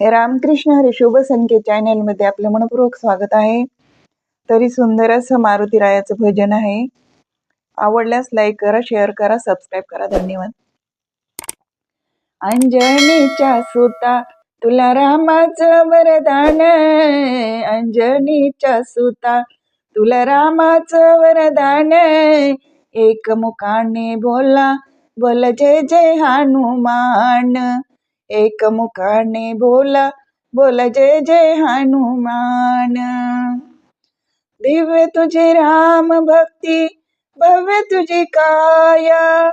रामकृष्ण हरी शुभ संकेत चॅनलमध्ये आपलं मनपूर्वक स्वागत आहे. तरी सुंदर असं मारुती रायाचं भजन आहे. आवडल्यास लाईक करा शेअर करा सबस्क्राईब करा. धन्यवाद. अंजनीच्या सुता तुला रामाचं वरदान अंजनीच्या सुता तुला रामाचं वरदान एक मुखाने बोला बोल जय जय हनुमान. एक मुखाने बोला बोला जय जय हनुमान. दिव्य तुझे राम भक्ती भव्य तुझी काया.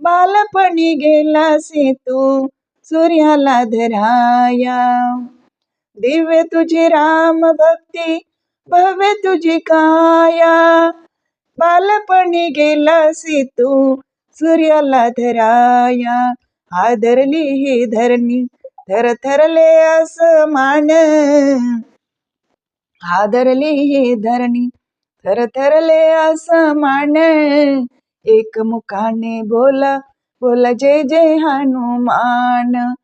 बालपणी गेलासी तू सूर्याला धराया. दिव्य तुझी राम भक्ती भव्य तुझी काया. बालपणी गेलासी तू सूर्याला धराया. आदरली ही धरणी थर थरले असमान आदरली ही धरणी थर थरले असमान एक मुखाने बोला बोला जय जय हनुमान.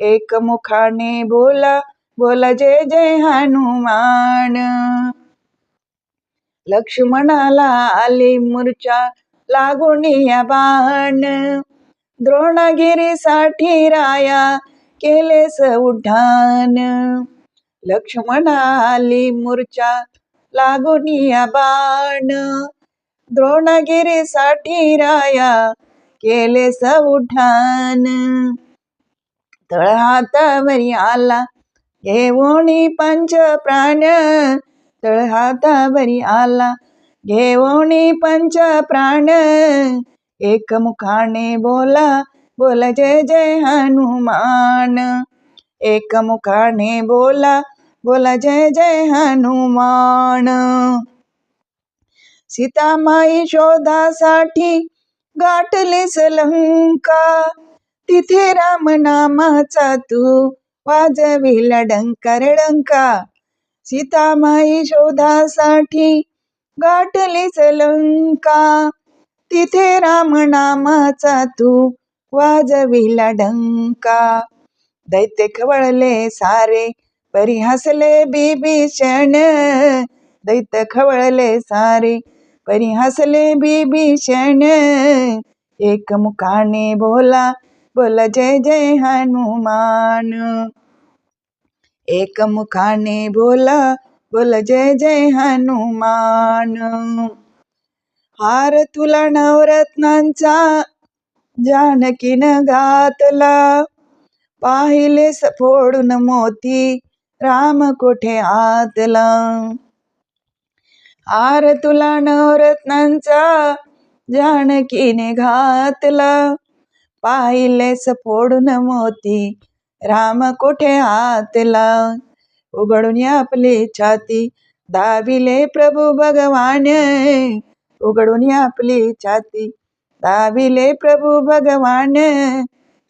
एक मुखाने बोला बोला जय जय हनुमान. लक्ष्मणाला आली मूर्छा लागून या बाण. द्रोणगिरीसाठी राया केलेस उड्डाण लक्ष्मणाली मूर्छा लागून या बाण. द्रोणगिरीसाठी राया केलेस उड्डाण तळहातावरी आला घेऊनी पंच प्राण. तळहातावरी आला घेऊनी पंच प्राण. एक मुखाने बोला बोला जय जय हनुमान. एक मुखाने बोला बोला जय जय हनुमान. सीतामाई शोधासाठी गाठले सलंका तिथे राम नामाचा तू वाजविला डंकर डंका. सीतामाई शोधासाठी गाठलीस लंका. तिथे राम नामाचा तू वाजविला डंका. दैत्य खवळले सारे परी हसले बिभीषण. दैत्य खवळले सारे परी हसले बिभीषण. एक मुखाने बोला बोला जय जय हनुमान. एक मुखाने बोला बोला जय जय हनुमान. हार तुला नवरत्नांचा जानकीन घातला. पाहिले फोडून मोती राम कोठे आतला? हार तुला नवरत्नांचा जानकीने घातला. पाहिले फोडून मोती राम कोठे आतला? उघडून आपली छाती दाबिले प्रभू भगवान. उघडून आपली छाती. दाविले प्रभू भगवान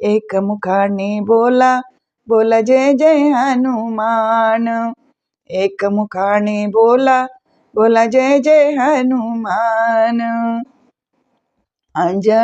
एक मुखाने बोला बोला जय जय हनुमान. एक मुखाने बोला बोला जय जय हनुमान. अंजन